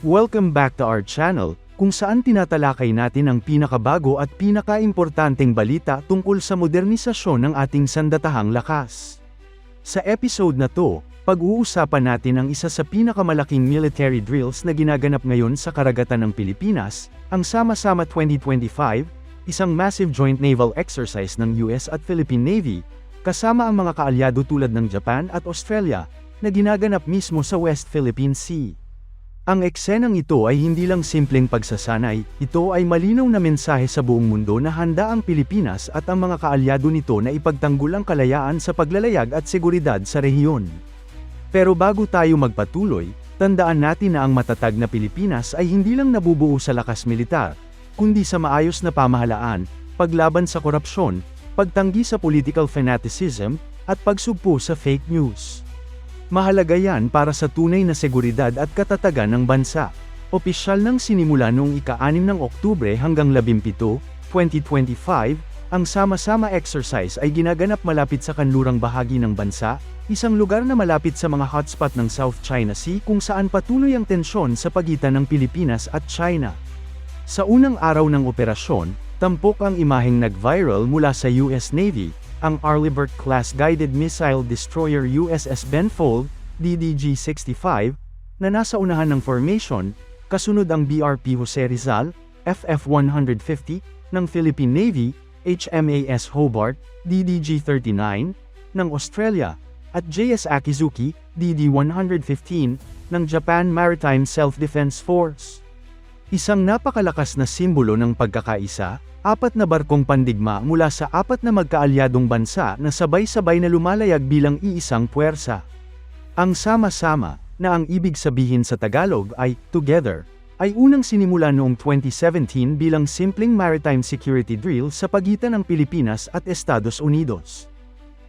Welcome back to our channel, kung saan tinatalakay natin ang pinakabago at pinakaimportanteng balita tungkol sa modernisasyon ng ating sandatahang lakas. Sa episode na to, pag-uusapan natin ang isa sa pinakamalaking military drills na ginaganap ngayon sa karagatan ng Pilipinas, ang Sama-Sama 2025, isang massive joint naval exercise ng US at Philippine Navy, kasama ang mga kaalyado tulad ng Japan at Australia, na ginaganap mismo sa West Philippine Sea. Ang eksenang ito ay hindi lang simpleng pagsasanay, ito ay malinaw na mensahe sa buong mundo na handa ang Pilipinas at ang mga kaalyado nito na ipagtanggol ang kalayaan sa paglalayag at seguridad sa rehiyon. Pero bago tayo magpatuloy, tandaan natin na ang matatag na Pilipinas ay hindi lang nabubuo sa lakas militar, kundi sa maayos na pamahalaan, paglaban sa korupsyon, pagtanggi sa political fanaticism, at pagsugpo sa fake news. Mahalaga yan para sa tunay na seguridad at katatagan ng bansa. Opisyal nang sinimula noong ika-6 ng Oktubre hanggang 17, 2025, ang sama-sama exercise ay ginaganap malapit sa kanlurang bahagi ng bansa, isang lugar na malapit sa mga hotspot ng South China Sea kung saan patuloy ang tensyon sa pagitan ng Pilipinas at China. Sa unang araw ng operasyon, tampok ang imaheng nag-viral mula sa US Navy, ang Arleigh-class Guided Missile Destroyer USS Benfold, DDG-65, na nasa unahan ng formation, kasunod ang BRP Jose Rizal, FF-150, ng Philippine Navy, HMAS Hobart, DDG-39, ng Australia, at JS Akizuki, DD-115, ng Japan Maritime Self-Defense Force. Isang napakalakas na simbolo ng pagkakaisa, apat na barkong pandigma mula sa apat na magkaalyadong bansa na sabay-sabay na lumalayag bilang iisang puwersa. Ang sama-sama, na ang ibig sabihin sa Tagalog ay together, ay unang sinimula noong 2017 bilang simpleng maritime security drill sa pagitan ng Pilipinas at Estados Unidos.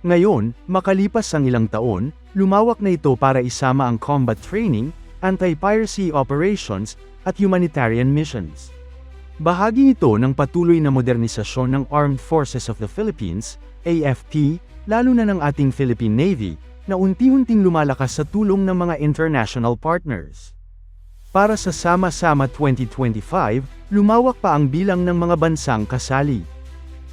Ngayon, makalipas ang ilang taon, lumawak na ito para isama ang combat training, anti-piracy operations, at humanitarian missions. Bahagi ito ng patuloy na modernisasyon ng Armed Forces of the Philippines, AFP, lalo na ng ating Philippine Navy, na unti-unting lumalakas sa tulong ng mga international partners. Para sa Sama-Sama 2025, lumawak pa ang bilang ng mga bansang kasali.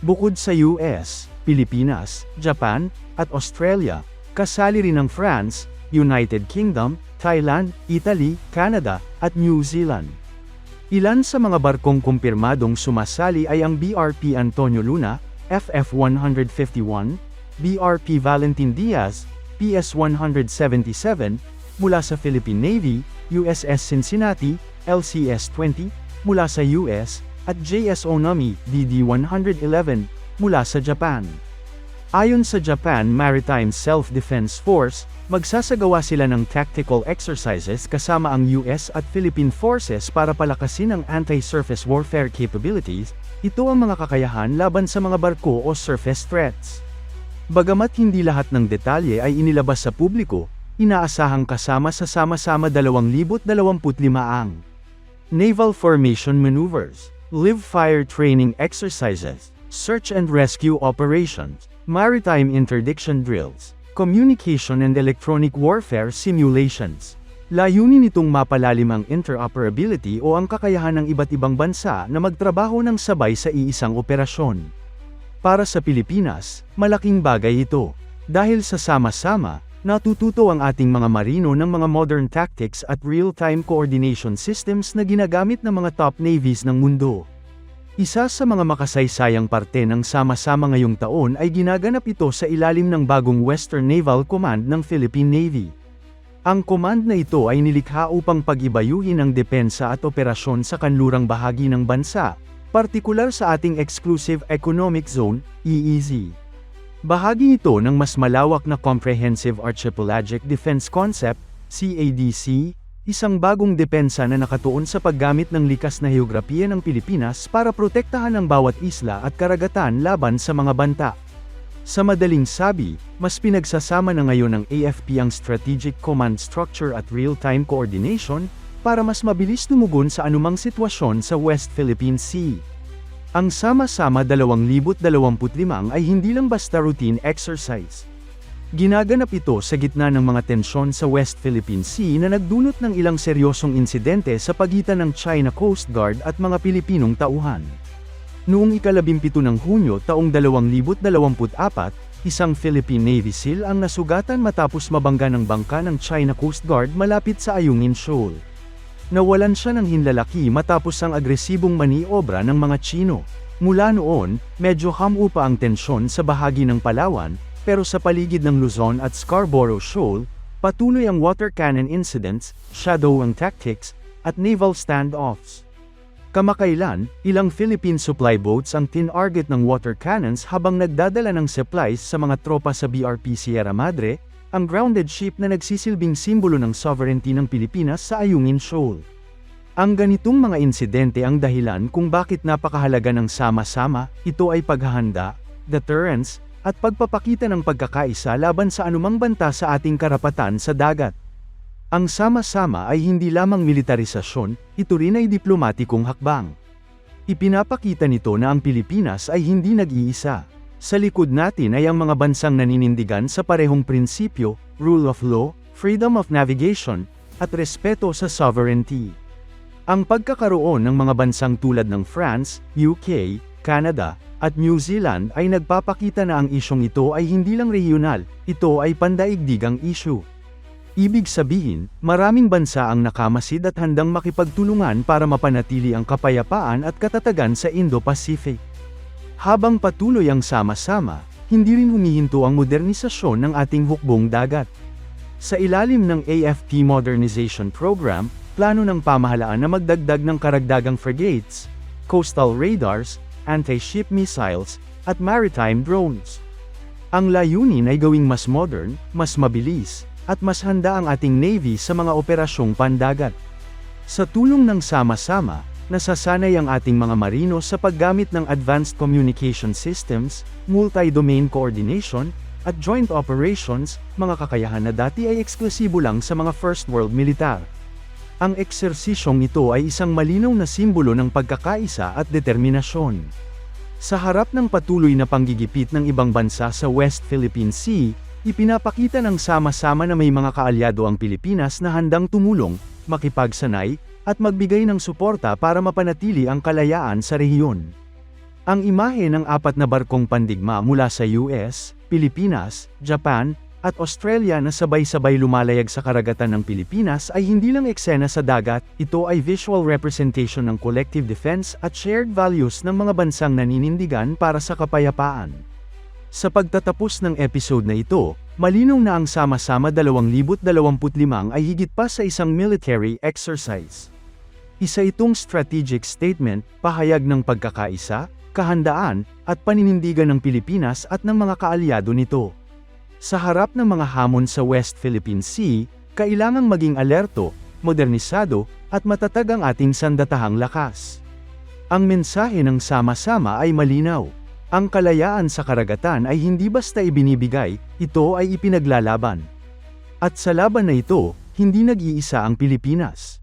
Bukod sa US, Pilipinas, Japan, at Australia, kasali rin ang France, United Kingdom, Thailand, Italy, Canada, at New Zealand. Ilan sa mga barkong kumpirmadong sumasali ay ang BRP Antonio Luna, FF-151, BRP Valentin Diaz, PS-177, mula sa Philippine Navy, USS Cincinnati, LCS-20, mula sa US, at JS Onami, DD-111, mula sa Japan. Ayon sa Japan Maritime Self-Defense Force, magsasagawa sila ng tactical exercises kasama ang US at Philippine forces para palakasin ang anti-surface warfare capabilities, ito ang mga kakayahan laban sa mga barko o surface threats. Bagamat hindi lahat ng detalye ay inilabas sa publiko, inaasahang kasama sa sama-sama 2025 ang Naval Formation Maneuvers, Live Fire Training Exercises, Search and Rescue Operations, Maritime Interdiction Drills, Communication and Electronic Warfare Simulations. Layunin nitong mapalalim ang interoperability o ang kakayahan ng iba't ibang bansa na magtrabaho ng sabay sa iisang operasyon. Para sa Pilipinas, malaking bagay ito. Dahil sa sama-sama, natututo ang ating mga marino ng mga modern tactics at real-time coordination systems na ginagamit ng mga top navies ng mundo. Isa sa mga makasaysayang parte ng sama-sama ngayong taon ay ginaganap ito sa ilalim ng bagong Western Naval Command ng Philippine Navy. Ang command na ito ay nilikha upang pag-ibayuhin ang depensa at operasyon sa kanlurang bahagi ng bansa, partikular sa ating Exclusive Economic Zone, EEZ. Bahagi ito ng mas malawak na Comprehensive Archipelagic Defense Concept, CADC, isang bagong depensa na nakatuon sa paggamit ng likas na heograpiya ng Pilipinas para protektahan ang bawat isla at karagatan laban sa mga banta. Sa madaling sabi, mas pinagsasama na ngayon ng AFP ang Strategic Command Structure at Real-Time Coordination, para mas mabilis tumugon sa anumang sitwasyon sa West Philippine Sea. Ang Sama-sama 2025 ay hindi lang basta routine exercise. Ginaganap ito sa gitna ng mga tensyon sa West Philippine Sea na nagdulot ng ilang seryosong insidente sa pagitan ng China Coast Guard at mga Pilipinong tauhan. Noong ikalabimpito ng Hunyo taong 2024, isang Philippine Navy SEAL ang nasugatan matapos mabangga ng bangka ng China Coast Guard malapit sa Ayungin Shoal. Nawalan siya ng hinlalaki matapos ang agresibong maniobra ng mga Chino. Mula noon, medyo hamu pa ang tensyon sa bahagi ng Palawan, pero sa paligid ng Luzon at Scarborough Shoal, patuloy ang water cannon incidents, shadowing tactics, at naval standoffs. Kamakailan, ilang Philippine supply boats ang tinarget ng water cannons habang nagdadala ng supplies sa mga tropa sa BRP Sierra Madre, ang grounded ship na nagsisilbing simbolo ng sovereignty ng Pilipinas sa Ayungin Shoal. Ang ganitong mga insidente ang dahilan kung bakit napakahalaga ng sama-sama, ito ay paghahanda, deterrence, at pagpapakita ng pagkakaisa laban sa anumang banta sa ating karapatan sa dagat. Ang sama-sama ay hindi lamang militarisasyon, ito rin ay diplomatikong hakbang. Ipinapakita nito na ang Pilipinas ay hindi nag-iisa. Sa likod natin ay ang mga bansang naninindigan sa parehong prinsipyo, rule of law, freedom of navigation, at respeto sa sovereignty. Ang pagkakaroon ng mga bansang tulad ng France, UK, Canada, at New Zealand ay nagpapakita na ang isyong ito ay hindi lang regional, ito ay pandaigdigang issue. Ibig sabihin, maraming bansa ang nakamasid at handang makipagtulungan para mapanatili ang kapayapaan at katatagan sa Indo-Pacific. Habang patuloy ang sama-sama, hindi rin humihinto ang modernisasyon ng ating hukbong dagat. Sa ilalim ng AFP Modernization Program, plano ng pamahalaan na magdagdag ng karagdagang frigates, coastal radars, anti-ship missiles, at maritime drones. Ang layunin ay gawing mas modern, mas mabilis, at mas handa ang ating Navy sa mga operasyong pandagat. Sa tulong ng sama-sama, nasasanay ang ating mga marino sa paggamit ng advanced communication systems, multi-domain coordination, at joint operations, mga kakayahan na dati ay eksklusibo lang sa mga first world militar. Ang eksersisyong ito ay isang malinaw na simbolo ng pagkakaisa at determinasyon. Sa harap ng patuloy na panggigipit ng ibang bansa sa West Philippine Sea, Ipinapakita ng sama-sama na may mga kaalyado ang Pilipinas na handang tumulong, makipagsanay, at magbigay ng suporta para mapanatili ang kalayaan sa rehiyon. Ang imahe ng apat na barkong pandigma mula sa US, Pilipinas, Japan, at Australia na sabay-sabay lumalayag sa karagatan ng Pilipinas ay hindi lang eksena sa dagat, ito ay visual representation ng collective defense at shared values ng mga bansang naninindigan para sa kapayapaan. Sa pagtatapos ng episode na ito, malinaw na ang sama-sama 2025 ay higit pa sa isang military exercise. Isa itong strategic statement, pahayag ng pagkakaisa, kahandaan, at paninindigan ng Pilipinas at ng mga kaalyado nito. Sa harap ng mga hamon sa West Philippine Sea, kailangang maging alerto, modernisado, at matatag ang ating sandatahang lakas. Ang mensahe ng sama-sama ay malinaw. Ang kalayaan sa karagatan ay hindi basta ibinibigay, ito ay ipinaglalaban. At sa laban na ito, hindi nag-iisa ang Pilipinas.